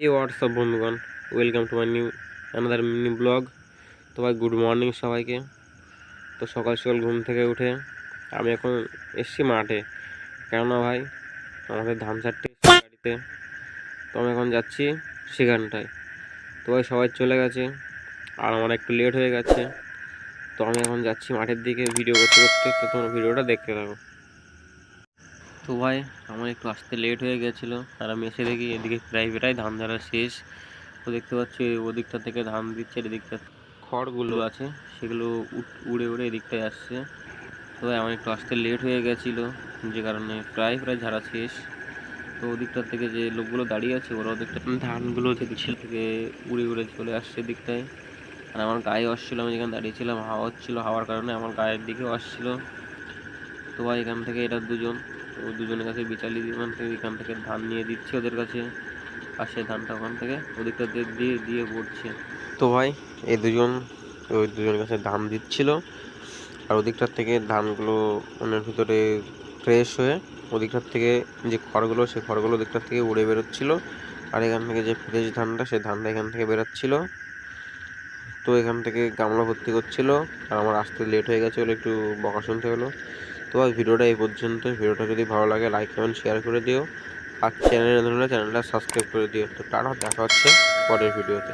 এই হোয়াটসঅ্যাপ বন্ধুগণ? Welcome to my new another mini blog তো ভাই গুড মর্নিং সবাইকে। তো সকাল সকাল ঘুম থেকে উঠে আমি এখন এসছি মাঠে। কেননা ভাই, আমাদের ধান চারটে বাড়িতে। তো আমি এখন যাচ্ছি সেখানটায়। তো ভাই, সবাই চলে গেছে। আর আমার একটু লেট হয়ে গেছে। তো আমি এখন যাচ্ছি মাঠের দিকে ভিডিও করতে করতে। তো তোমরা ভিডিওটা দেখতে থাকো। তো ভাই, আমার একটু আসতে লেট হয়ে গেছিল। আর আমি এসে দেখি এদিকে প্রায় প্রায় ধান ঝাড়া শেষ। তো দেখতে পাচ্ছি ওদিকটা থেকে ধান দিচ্ছে, এদিকটা খড়গুলো আছে, সেগুলো উড়ে উড়ে এদিকটায় আসছে। তো ভাই, আমার একটু আসতে লেট হয়ে গেছিল, যে কারণে প্রায় প্রায় ঝাড়া শেষ। তো ওদিকটা থেকে যে লোকগুলো দাঁড়িয়ে আছে ওরা ওদিকটা ধানগুলো যেদিক থেকে উড়ে উড়ে চলে আসছে এদিকটায়। আর আমার গায়ে আসছিল, আমি যেখানে দাঁড়িয়েছিলাম, হাওয়া হচ্ছিল হাওয়ার কারণে আমার গায়ের দিকেও আসছিল। তো ভাই, এখান থেকে এটা দুজন তো দুজনের কাছে বিচালি এখান থেকে এখান থেকে ধান নিয়ে দিচ্ছে ওদের কাছে। আর সেই ধানটা ওখান থেকে ওদিকটা দিয়ে দিয়ে পড়ছে তো ভাই, এই দুজন, ওই দুজনের কাছে ধান দিচ্ছিল। আর ওদিকটার থেকে ধানগুলো ওনার ভিতরে ফ্রেশ হয়ে ওদিকটার থেকে যে খড়গুলো, সেই খড়গুলো ওদিকটার থেকে উড়ে বেরোচ্ছিল। আর এখান থেকে যে ফ্রেশ ধানটা, সেই ধানটা এখান থেকে বেরোচ্ছিল। তো এখান থেকে গামলা ভর্তি করছিল। আর আমার আসতে লেট হয়ে গেছে বলে একটু বকা শুনতে হলো। তো আজ ভিডিওটা এই পর্যন্ত ভিডিওটা যদি ভালো লাগে লাইক কমেন্ট শেয়ার করে দিও। আর চ্যানেল চ্যানেলটা সাবস্ক্রাইব করে দিও। তো টাটা, দেখা হচ্ছে পরের ভিডিওতে